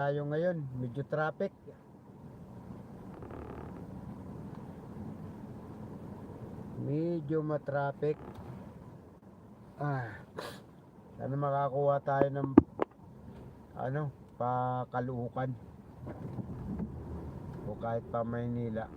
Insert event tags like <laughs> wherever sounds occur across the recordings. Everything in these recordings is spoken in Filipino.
tayo ngayon, medyo traffic. Medyo matraffic. Ah. Sana makakuha tayo ng ano, pakaluukan. O kahit pa Maynila.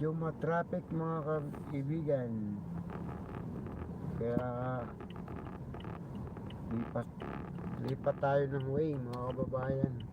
Medyo matraffic mga kaibigan. Kaya lipat lipat tayo ng way mga kababayan.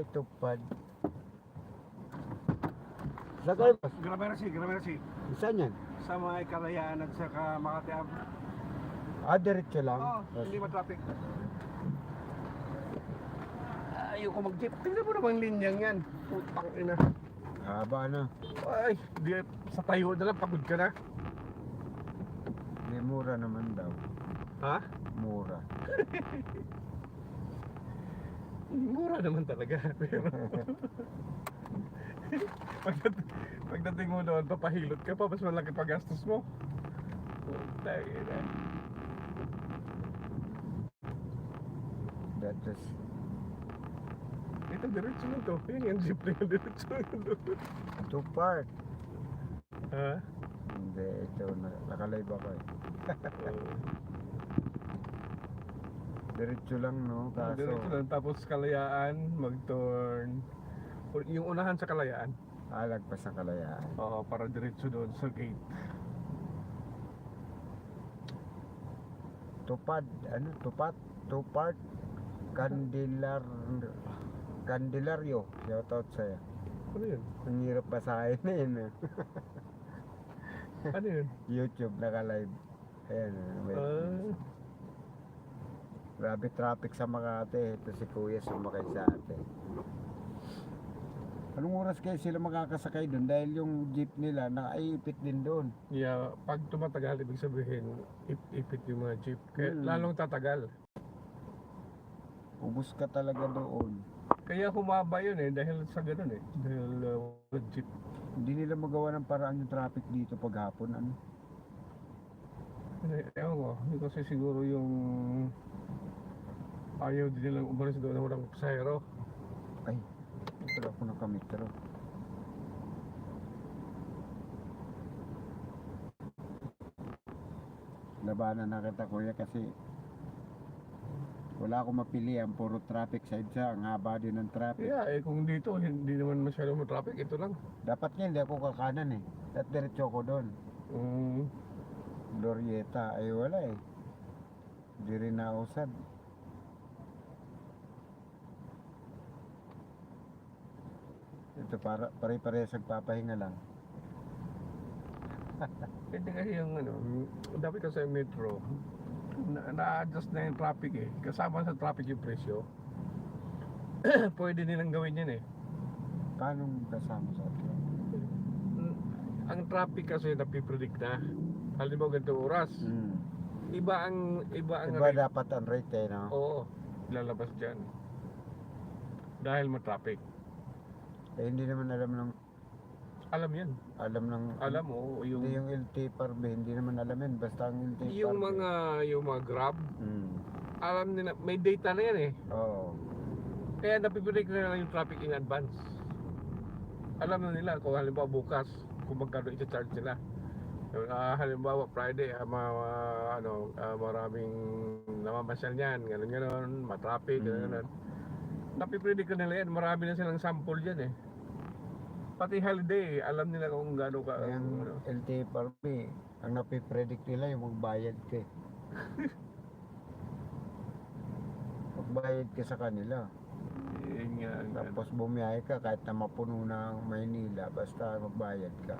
Ay, tupad. Sa kayo, boss? Gramerasi, Gramerasi. Saan yan? Sa mga Kalayaan at saka Makati Ave. Ah, diretso lang. Oo, Boss. hindi ma-traffic. Ayoko mag-jeep. Tingnan mo naman linyang yan. Putang ina. Haba na. Ay, di, sa tayo na lang, pagod ka na. May mura naman daw. Ha? Mura. <laughs> Mura naman talaga. <laughs> Pero pagdating, pagdating mo doon, papahilot ka pa, mas malaki pa gastos mo. That is, Ito, diretso mo to. Yun yung jeep na yun, diretso mo doon. two part. Ha? Hindi, ito, na- nakalive ako eh. Diretso lang, no? Kaso, Diretso lang, tapos kalayaan, mag-turn. Yung unahan sa kalayaan. alagpas ang kalayaan. Oo, para diretso doon sa gate. Tupad, ano? Tupat? Two part? Candilar... Candelario. Shoutout sa'yo. Ano yun? Ang hirap basahin na yun. eh. Ano yun? <laughs> YouTube, naka-live. Ayan. wait. Grabe traffic sa Makati. Ito si Kuya sumakay sa atin. Anong oras kayo sila makakasakay doon? Dahil yung jeep nila nakaiipit din doon. yeah, pag tumatagal, ibig sabihin, ip- ipit yung mga jeep. Kaya Hmm. lalong tatagal. Ubus ka talaga doon. Kaya humaba yun eh, dahil sa ganun eh. Dahil uh, walang jeep. Hindi nila magawa ng paraan yung traffic dito paghapon. Ano? Eh, Ewan ko, hindi kasi siguro yung ayaw din nilang umalis doon na walang pasahero. Ay, ito ako nakamitro. labanan na kita kuya kasi wala akong mapilian, puro traffic side siya, ang haba din ng traffic. Yeah, eh kung dito, hindi naman masyadong traffic, ito lang. Dapat nga hindi ako kakanan eh. At diretso ko doon. Mm, Glorieta, ay wala eh. Hindi rin nausad. Ito para pare-parehas nagpapahinga lang. Hindi kasi yung ano, dapat kasi yung metro, na- na-adjust na yung traffic eh. Kasama sa traffic yung presyo. <clears throat> Pwede nilang gawin yan eh. Paano kasama sa atin? Mm, Ang traffic kasi napipredict na. Halimbawa ganito oras. Hmm. Iba ang iba ang Diba rate. dapat ang rate eh, no? Oo, lalabas diyan. Dahil ma-traffic. Eh, hindi naman alam ng Alam yan. alam ng Alam mo yung hindi yung LT Parbe, hindi naman alam yun basta ang LT yung Parbe. mga yung mga Grab, Hmm. alam nila may data na yan eh. Oo. Kaya napipredict na nila yung traffic in advance. Alam na nila kung halimbawa bukas kung magkano i-charge nila. Ah, halimbawa Friday, ah, ma, ma- ano, ah, maraming namamasyal niyan, ganun ganun, matraffic, ganun Mm. ganun. Napipredict na nila yan, marami na silang sample diyan eh. Pati holiday, alam nila kung gaano ka Yung ano. LT Parbe, ang napipredict nila yung magbayad ka eh. <laughs> magbayad ka sa kanila. Yun nga, ang. Tapos bumiyahe ka kahit na mapuno na ang Maynila, basta magbayad ka.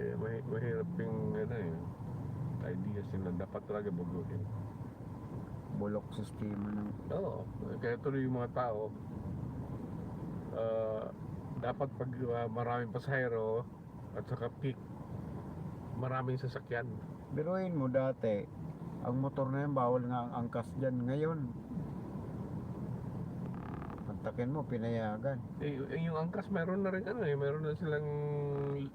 Eh, mahi- mahirap yung ano eh. Ideas nila dapat talaga baguhin. Bulok sistema ng Oo, kaya tuloy yung mga tao. ah, dapat pag ah, maraming pasahero at saka peak, maraming sasakyan. Biruin mo dati, ang motor na yan, bawal nga ang angkas dyan. Ngayon, antakin mo, pinayagan. Eh, y- yung angkas meron na rin ano eh, meron na silang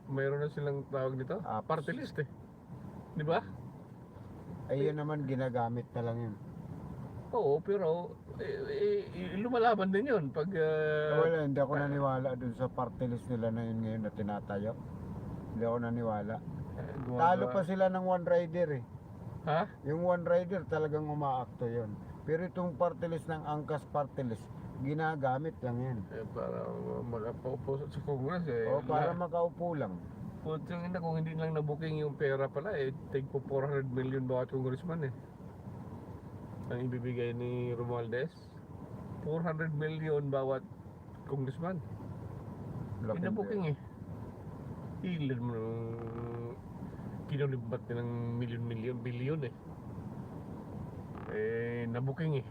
meron na silang tawag nito, Apps. party list eh. 'Di ba? Ay, yun naman, ginagamit na lang yun. Oo, pero eh, eh, lumalaban din 'yun pag ah, Wala, hindi ako naniwala dun sa party list nila na yun ngayon na tinatayo. Hindi ako naniwala. eh, Talo pa sila ng one rider eh. Ha? Yung one rider talagang umaakto yun. Pero itong party list ng angkas party list, ginagamit lang yan. Eh, para magpaupo sa Congress eh. O para makaupo lang. Putang ina kung hindi lang na-booking yung pera pala eh, take po 400 million bawat congressman eh. Ang ibibigay ni Romualdez. 400 million bawat congressman. Laki Pina-booking eh. Ilan mo nung kinulimbat nilang milyon-milyon, bilyon eh. Eh, na-booking eh.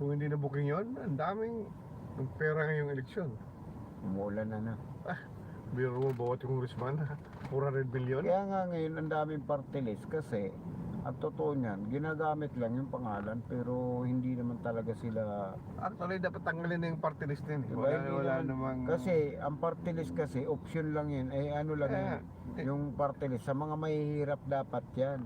Kung hindi na-booking yon, ang daming pera ngayong eleksyon. Umulan na na. Biro mo bawat congressman, 400 million. Kaya nga ngayon ang daming party list kasi at totoo niyan, ginagamit lang yung pangalan pero hindi naman talaga sila Actually, dapat tanggalin na yung party list din. eh. Diba, Wala, wala naman- namang... kasi ang party list kasi option lang yun eh ano lang Kaya, yun yung party list sa mga mahihirap dapat yan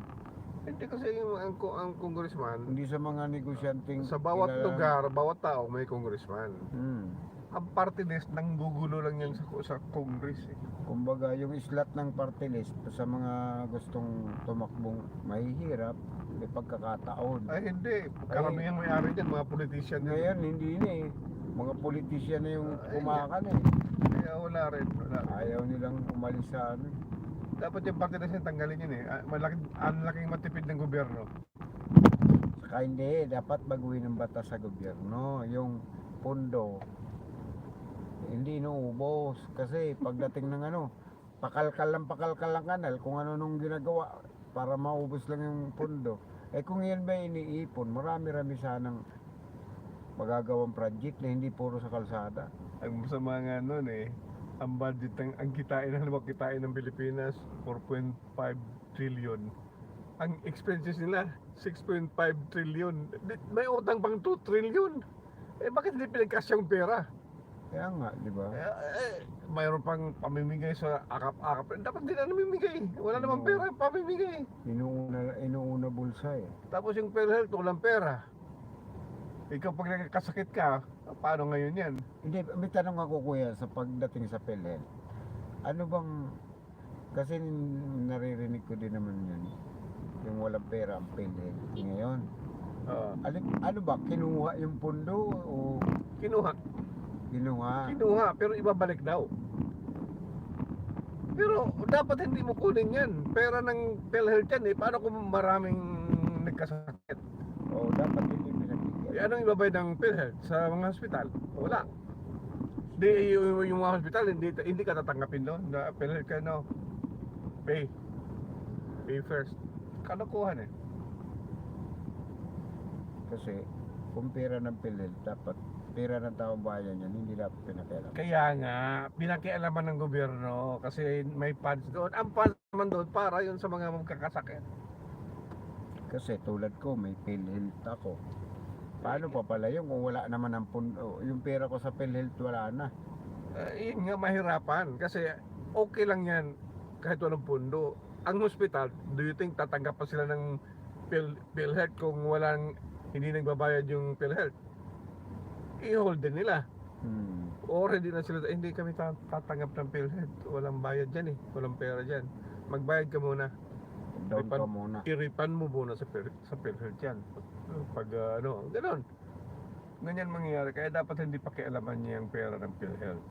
hindi kasi yung ang, ang congressman, hindi sa mga negosyanteng sa bawat lugar, bawat tao may congressman. hmm. Ang party list, nang gugulo lang yan sa, sa congress eh. kumbaga yung slot ng party list sa mga gustong tumakbong mahihirap may pagkakataon Ay hindi, karamihan may-ari dyan, mga politician ngayon hindi na eh mga politisyan na yung Ay, kumakan eh Kaya wala rin. Wala. ayaw nilang umalis sa ano eh. Dapat yung party list yung tanggalin yun eh. Ah, Malaking, ang laking matipid ng gobyerno. Saka hindi, dapat baguhin ang batas sa gobyerno. Yung pondo, hindi inuubos. Kasi pagdating ng ano, pakalkal lang pakalkal lang kanal kung ano nung ginagawa para maubos lang yung pondo. Eh kung yan ba iniipon, marami-rami sanang magagawang project na hindi puro sa kalsada. Ang masama nga nun eh, ang budget ng, ang kitain, halimbawa kitain ng Pilipinas, 4.5 trillion. Ang expenses nila, 6.5 trillion. May utang pang 2 trillion. Eh bakit hindi pinagkasya yung pera? Kaya nga, di ba? Eh, eh, mayroon pang pamimigay sa akap-akap. Eh, Dapat hindi na namimigay. Wala namang pera, pamimigay. Inuuna, inuuna bulsa eh. Tapos yung PhilHealth, walang pera. Ikaw pag nagkasakit ka, Paano ngayon yan? Hindi, may tanong ako kuya sa pagdating sa PhilHealth. Ano bang, kasi naririnig ko din naman yun, yung walang pera ang PhilHealth ngayon. Oo. Alin, ano ba, kinuha yung pundo o kinuha. Kinuha? Kinuha, pero ibabalik daw. Pero dapat hindi mo kunin yan. Pera ng PhilHealth yan eh. Paano kung maraming nagkasakit? O dapat hindi Eh, pinagbigyan. anong ibabayad ng PhilHealth sa mga hospital? Wala. Di, yung, yung mga hospital, hindi, hindi ka tatanggapin doon. Na PhilHealth ka, no? Pay. Pay first. Kalokohan eh. Kasi kung pera ng PhilHealth, dapat pera ng taong bayan yan, hindi dapat pinakialam. Kaya nga, pinakialaman ng gobyerno kasi may funds doon. Ang funds naman doon para yun sa mga magkakasakit. Kasi tulad ko, may PhilHealth ako. Paano pa pala yung kung wala naman ang pundo, yung pera ko sa PhilHealth wala na. Eh, yun nga mahirapan kasi okay lang yan kahit walang pundo. Ang hospital, do you think tatanggap pa sila ng Phil, PhilHealth kung walang hindi nagbabayad yung PhilHealth? I-hold din nila. Hmm. Or hindi na sila, "Eh, hindi kami ta- tatanggap ng PhilHealth. Walang bayad dyan eh. Walang pera dyan. Magbayad ka muna. Down ka muna. I-refund mo muna sa, sa PhilHealth yan. Pag ah, ano, ganun. Ganyan mangyayari. Kaya dapat hindi pakialaman niya yung pera ng PhilHealth.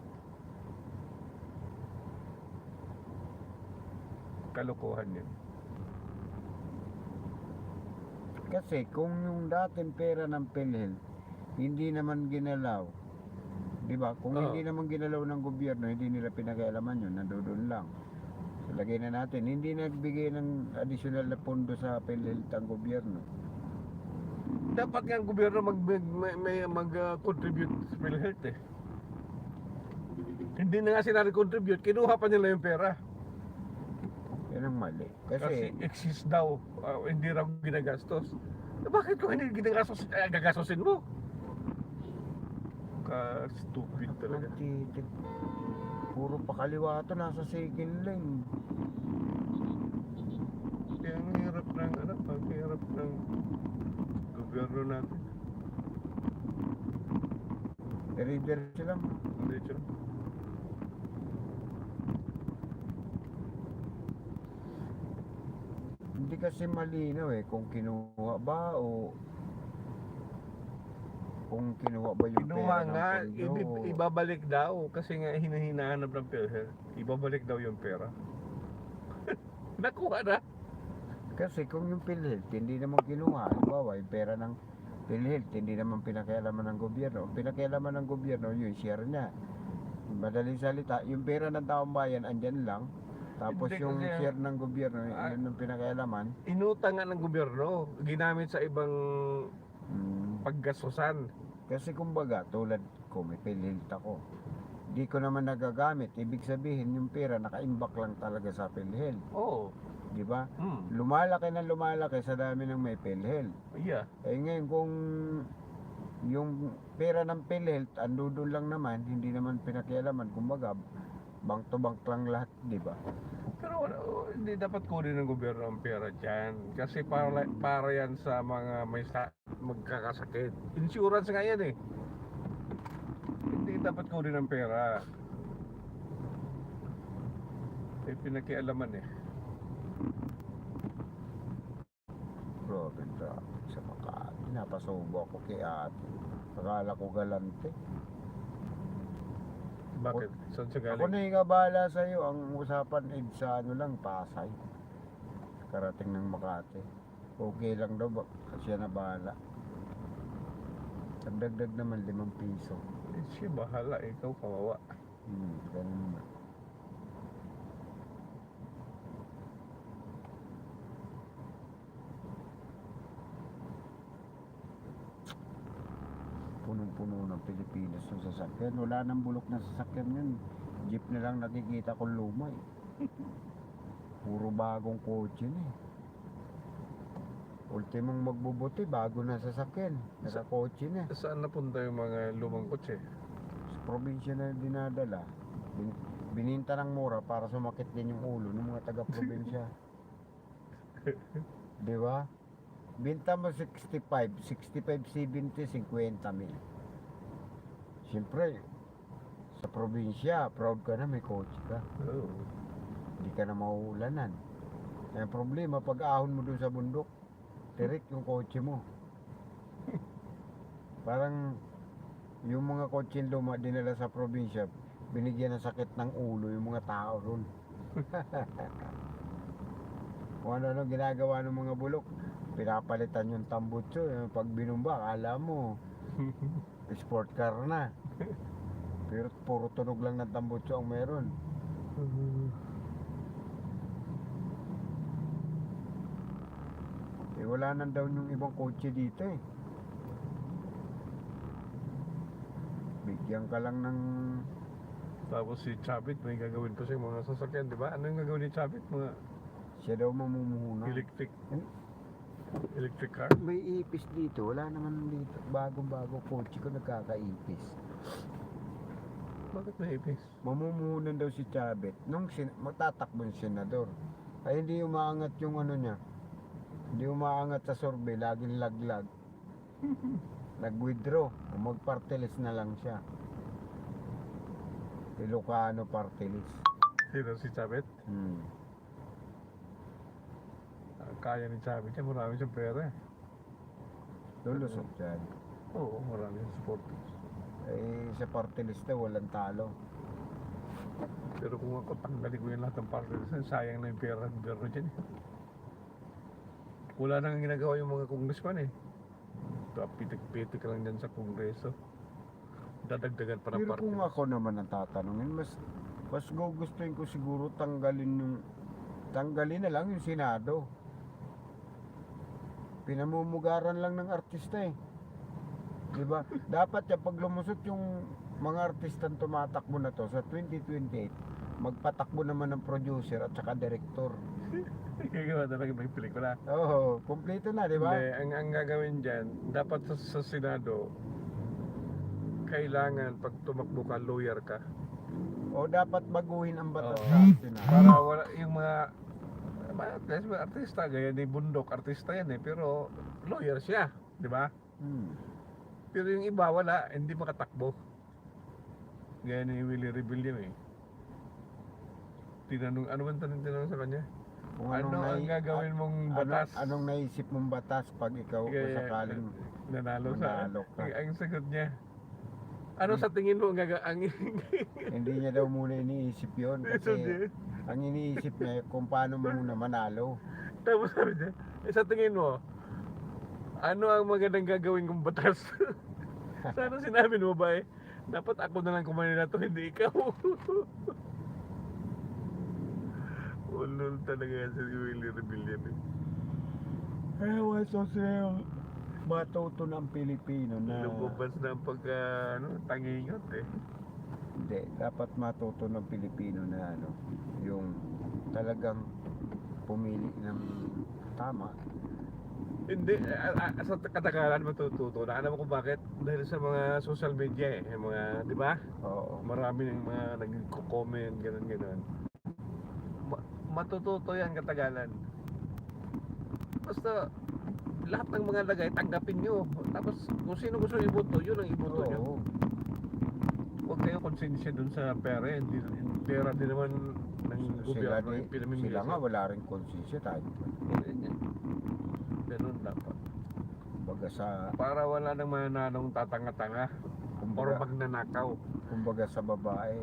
Kalokohan yun. Kasi kung yung dating pera ng PhilHealth, hindi naman ginalaw, di ba? Kung Oo. hindi naman ginalaw ng gobyerno, hindi nila pinag-aalaman yun, nandoon lang. So, lagay na natin, hindi nagbigay ng additional na pondo sa PhilHealth ang gobyerno. Dapat nga ang gobyerno mag, may, may, mag-contribute sa PhilHealth eh. Hindi na nga sila contribute kinuha pa nila yung pera. Yan ang mali. Kasi Kasi, exist daw, ah, hindi raw ginagastos. Eh, bakit kung hindi ginagastos, eh, gagastosin mo? Ka-stupid talaga. nagtitik, puro pakaliwato nasa second lane. Kaya ang hirap ng, ano, ang hirap ng gobyerno natin. Dire-diretso lang. Hindi siya. Hindi kasi malinaw eh kung kinuha ba o kung kinuha ba yung Kinuha pera ng nga, pondo ibi- ibabalik daw kasi nga hinahinahanap ng PhilHealth. Ibabalik daw yung pera. <laughs> Nakuha na. Kasi kung yung PhilHealth hindi naman kinuha, halimbawa yung pera ng PhilHealth hindi naman pinakialaman ng gobyerno. Ang pinakialaman ng gobyerno yung share niya. Madaling salita, yung pera ng taong bayan andyan lang. Tapos Hindi yung kasi- share ng gobyerno, Ah. yun ang pinakialaman. Inutang nga ng gobyerno. Ginamit sa ibang Hmm. Paggastusan. Kasi kumbaga, tulad ko, may PhilHealth ako. Di ko naman nagagamit. Ibig sabihin, yung pera nakaimbak lang talaga sa PhilHealth. Oo. Di ba? Hmm. Lumalaki na lumalaki sa dami ng may PhilHealth. Yeah. Eh ngayon kung yung pera ng PhilHealth, ando doon lang naman, hindi naman pinakialaman. Kumbaga, bank to bank lang lahat, di ba? Pero hindi dapat kunin ng gobyerno ang pera dyan. Kasi para, para yan sa mga may sa, magkakasakit. Insurance nga yan eh. Hindi dapat kunin ng pera. Eh, pinakialaman eh. Grabe traffic sa Makati. Napasubo ako kay ate. Akala ko galante. Bakit? Saan siya Ako galing? na yung abala sa'yo. Ang usapan ay sa ano lang, Pasay. Karating ng Makati. Okay lang daw, ba- siya na bahala. Ang dagdag naman limang piso. Eh, siya bahala. Ikaw kawawa. Hmm, ganun na. Punong-puno ng Pilipinas ng sasakyan. Wala nang bulok na sasakyan yun. Jeep na lang nakikita ko luma eh. <laughs> Puro bagong kotse na eh. Ultimong magbubuti, bago na sasakyan. Nasa kotse na. Saan napunta yung mga lumang kotse? sa probinsya na dinadala, bin, bininta ng mura para sumakit din yung ulo ng mga taga-probinsya. <laughs> Di ba? Binta mo 65, 65, 70, 50 mil. Siyempre, sa probinsya, proud ka na may kotse ka. Oo. Hindi ka na mauulanan. Eh, Ang problema, pag ahon mo dun sa bundok, tirik yung kotse mo. <laughs> Parang yung mga kotse luma dinala sa probinsya, binigyan ng sakit ng ulo yung mga tao ron. <laughs> Kung ano-ano ginagawa ng mga bulok, pinapalitan yung tambutso. Yung pag binumba, akala mo, <laughs> sport car na. Pero puro tunog lang ng tambutso ang meron. Eh wala nang daw yung ibang kotse dito eh. Bigyan ka lang ng Tapos si Chabit, may gagawin pa siya mga sasakyan, di ba? Ano yung gagawin ni Chabit? Mga siya daw mamumuhunan. electric, Hmm? Electric car? May ipis dito, wala naman dito. Bagong-bago kotse ko nagkakaipis. Bakit may ipis? Mamumuhunan daw si Chabet nung sin matatakbong senador. Ay hindi umaangat yung ano niya. Hindi umaangat sa survey, laging laglag. <laughs> Nag-withdraw, magpartelis na lang siya. Ilocano partelis. Sino si Chabit? Hmm. Kaya ni Chabit yan, marami siyang pera eh. Lulusot dyan. Oo, marami siyang supporters. Eh, sa partelis daw, walang talo. Pero kung ako tanggalin ko yung lahat ng partisan, sayang na yung pera ng gobyerno dyan eh. Wala nang ginagawa yung mga congressman eh. Pitik-pitik lang dyan sa kongreso. Dadagdagan pa ng Pero party. kung ako naman ang tatanungin, mas mas gugustuhin ko siguro tanggalin yung tanggalin na lang yung Senado. Pinamumugaran lang ng artista eh. 'Di ba? Dapat ya pag lumusot yung mga artistang tumatakbo na to sa 2028, magpatakbo naman ng producer at saka director. Gagawa talaga ng pelikula. Oo, kompleto na, 'di ba? Hindi, ang, ang gagawin dyan, dapat sa, sa Senado, kailangan pag tumakbo ka, lawyer ka. O dapat baguhin ang batas Oo. sa Senado. Para wala yung mga mga mga artista gaya ni Bundok, artista yan eh, pero lawyer siya, di ba? Hmm. Pero yung iba wala, hindi makatakbo. Gaya ni Willie Rebellion eh. Tinanong, ano bang tanong tinanong sa kanya? Kung Ano anong ang nai- gagawin mong ano- batas? anong naisip mong batas pag ikaw Kaya- sakaling nanalo sa manalo ka? ang, ang sagot niya. Ano sa tingin mo ang gaga ang <laughs> Hindi niya daw muna iniisip yon Ito kasi ang iniisip niya kung paano mo muna manalo. Tapos sabi niya, eh, sa tingin mo, ano ang magandang gagawin kong batas? <laughs> Sana sinabi mo ba eh, dapat ako na lang kumain na to, hindi ikaw. <laughs> Ulol talaga si Willie Rebellion eh. Eh, waso siya matuto ng Pilipino na Lumabas na ang pagka, ano, tangingot eh. hindi, dapat matuto ng Pilipino na ano, yung talagang pumili ng tama. Hindi, sa katagalan matututo na. Alam mo kung bakit? Dahil sa mga social media eh. Yung mga, di ba? Oo. Marami ng mga nag-comment, ganun ganun. Ma- matututo yan katagalan. Basta lahat ng mga lagay, tanggapin nyo. Tapos kung sino gusto iboto, yun ang iboto nyo. Oo. Huwag kayo konsensya dun sa pera. eh. Hindi, pera din naman ng Sila, gobyerno di, yung pinamimigay sila nga wala rin konsensya tayo. Ganun dapat. Kumbaga sa Para wala nang mananong tatanga-tanga. Or kumbaga, magnanakaw. kumbaga sa babae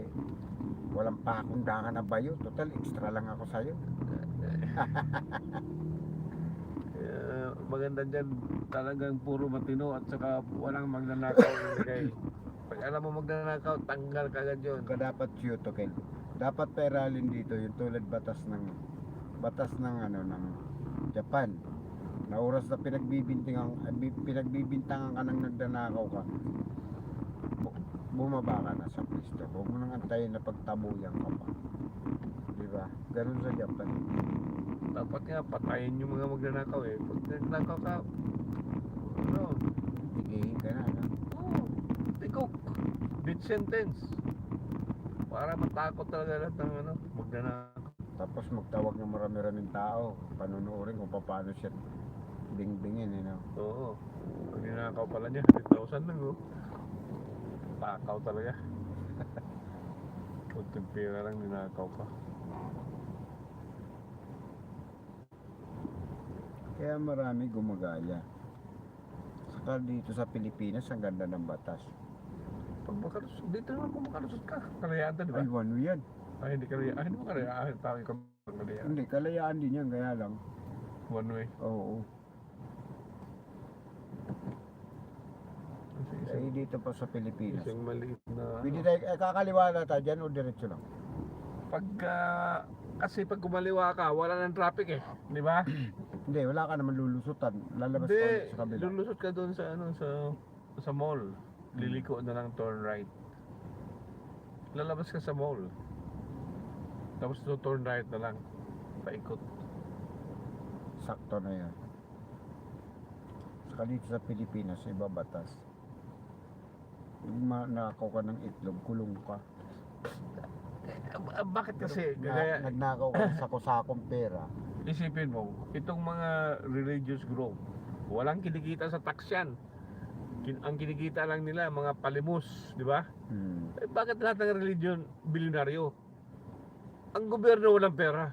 walang pakundangan na bayo. Total extra lang ako sa'yo. <laughs> Maganda dyan talagang puro matino at saka walang magnanakaw ilagay. Pag alam mo magnanakaw, tanggal ka agad yun. Ka dapat to Ken. Dapat peralin dito yung tulad batas ng batas ng ano ng Japan. Na oras na pinagbibintangan pinagbibintangan ka ng nagdanakaw ka. bu- Bumaba ka na sa pwesto. Huwag mo nang antayin na pagtabuyan ka pa. Di ba? Ganun sa Japan. Dapat nga patayin yung mga magnanakaw eh. Pag nagnakaw ka, ano, Tigihin ka na. No? oh, tikok. Death sentence. Para matakot talaga lahat ng ano, magnanakaw. Tapos magtawag ng marami-raming tao. Panunuorin kung paano siya bingbingin. You know? Oo. Ang ninakaw pala niya, 100,000 lang oh. Takaw talaga. <laughs> Kunting pera lang, ninakaw pa. Kaya marami gumagaya. Saka dito sa Pilipinas, ang ganda ng batas. Pag makalusot, dito naman kung makalusot ka. Kalayaan di ba? Ay, ano yan? Ay, hindi kalayaan. Ay, hindi mo kalayaan. Tawag ka kalayaan. Hindi, kalayaan din yan, kaya lang. One way. Oo. Eh, isang, dito pa sa Pilipinas. isang maliit na... Pwede tayo, eh, kakaliwa na tayo dyan o diretso lang? Pagka... kasi pag kumaliwa ka, wala nang traffic eh. Di ba? <clears throat> Hindi, wala ka naman lulusutan. Lalabas ka Hindi, sa kabila. lulusot ka doon sa ano sa sa mall. Liliko na lang turn right. Lalabas ka sa mall. Tapos to turn right na lang. Paikot. Sakto na yan. Saka dito sa Pilipinas, iba batas. Yung manakaw ka ng itlog, kulong ka. Eh, ah, bakit kasi Na, kaya nagnakaw ka sa sakong pera. isipin mo, itong mga religious group, walang kinikita sa tax yan. Kin- ang kinikita lang nila mga palimus, di ba? Hmm. Eh, bakit lahat ng religion bilyonaryo? Ang gobyerno walang pera.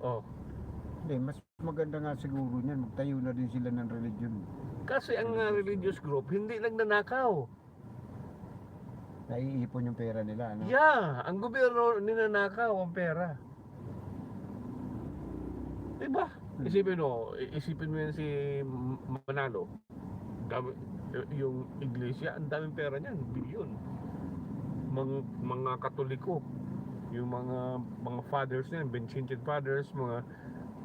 Oh, Hindi, mas maganda nga siguro niyan. Magtayo na din sila ng religion. kasi ang uh, religious group hindi lang nanakaw. Naiipon yung pera nila. Ano? Yeah, ang gobyerno ninanakaw ang pera. Diba? Isipin mo, isipin mo yan si Manalo. Dami, yung iglesia, ang daming pera niyan, bilyon. Mga, mga katoliko, yung mga mga fathers niyan, Vincentian fathers, mga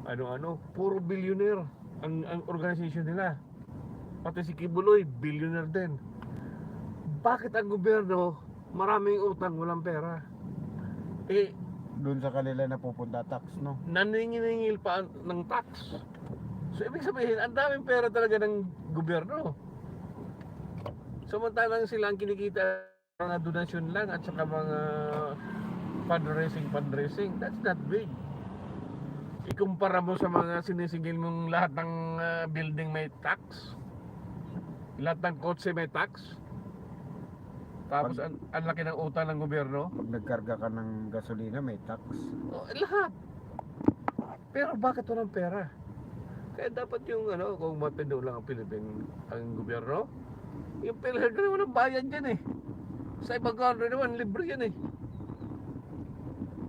ano-ano, puro billionaire ang, ang organization nila. Pati si Kibuloy, billionaire din. Bakit ang gobyerno maraming utang, walang pera? Eh, Doon sa kanila napupunta tax, no? naniningil pa ng tax. So, ibig sabihin, ang daming pera talaga ng gobyerno. Samantalang sila ang kinikita mga donasyon lang at saka mga fundraising, fundraising. That's not big. Ikumpara mo sa mga sinisingil mong lahat ng ah, building may tax. Lahat ng kotse may tax. Tapos ang, ang laki ng utang ng gobyerno. Pag nagkarga ka ng gasolina, may tax. Oh, lahat. Pero bakit walang pera? Kaya dapat yung ano, kung matino lang ang Pilipin, ang gobyerno, yung PhilHealth na naman ang bayad dyan eh. Sa ibang country naman, libre yan eh.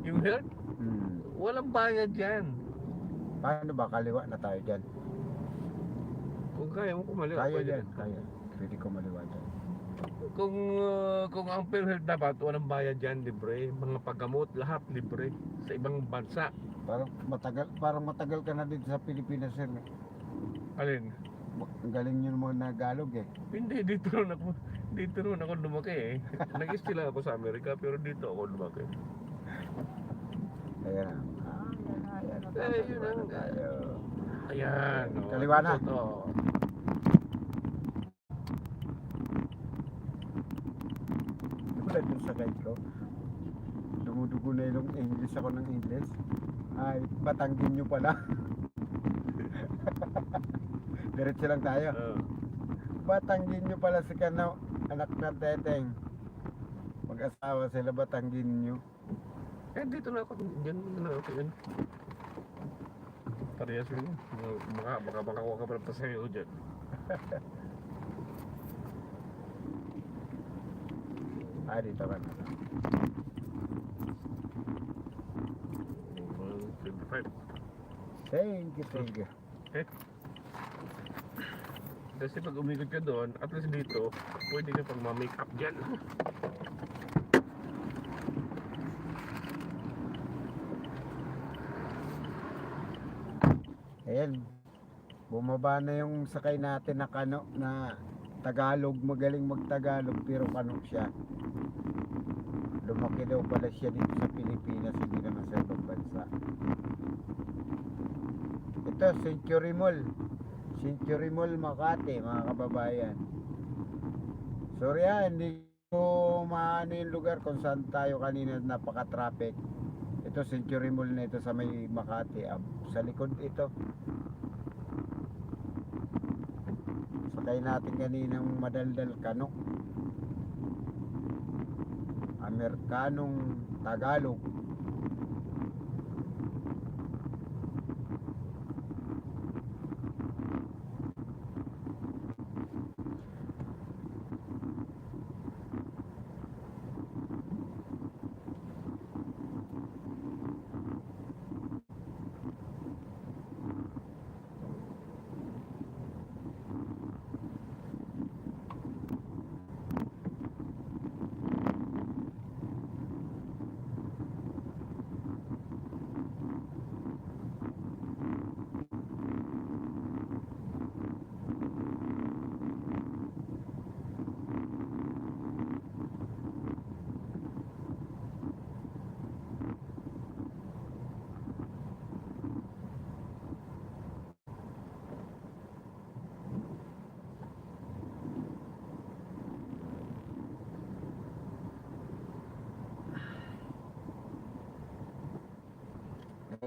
Yung health, Hmm. walang bayad yan. Paano ba? Kaliwa na tayo dyan. Kung kaya mo kumaliwa, Kaya pwede yan, kaya. Pwede ko maliwa dyan. Kung, uh, kung ang PhilHealth dapat, walang bayad dyan, libre. Mga paggamot, lahat libre. Sa ibang bansa. Parang matagal, parang matagal ka na dito sa Pilipinas, sir. Alin? Ang galing nyo mo Nagalog eh. Hindi, dito rin ako, dito rin ako lumaki eh. Nag-stay lang ako sa Amerika, pero dito ako lumaki. Ayan. Ah, ayan na. Eh, yun ang- tayo. Ayan. oh, Kaliwa na. ito, oh. Tulad dun sa guide ko. Dumudugo na yung English ako ng English. Ay, batanggin nyo pala. <laughs> Diretso lang tayo. Oh. Batanggin nyo pala si Kano, anak na teteng. Mag-asawa sila, batanggin nyo. Eh, dito na ako. Diyan na ako. Yan. Parehas yun. Baka, baka makakuha ka pa ng pasahero dyan. <laughs> Ah, dito ka na. Well, 25. Thank you, thank you. Kasi pag umikot ka doon, at least dito, pwede ka pag ma-make up dyan. Ayan. Bumaba na yung sakay natin na kano na Tagalog, magaling magtagalog pero kano siya. Lumaki daw pala siya dito sa Pilipinas, hindi naman sa ibang bansa. Ito, Century Mall. Century Mall Makati, mga kababayan. Sorry ah, hindi ko maano yung lugar kung saan tayo kanina napaka-traffic. Ito, Century Mall na ito sa may Makati. Ah, sa likod ito. Sakay natin kaninang madaldal kano. Amerikanong Tagalog.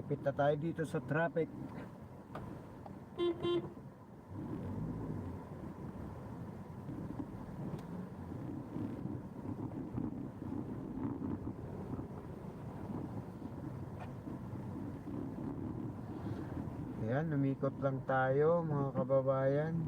Napit na tayo dito sa traffic. Ayan, umikot lang tayo mga kababayan.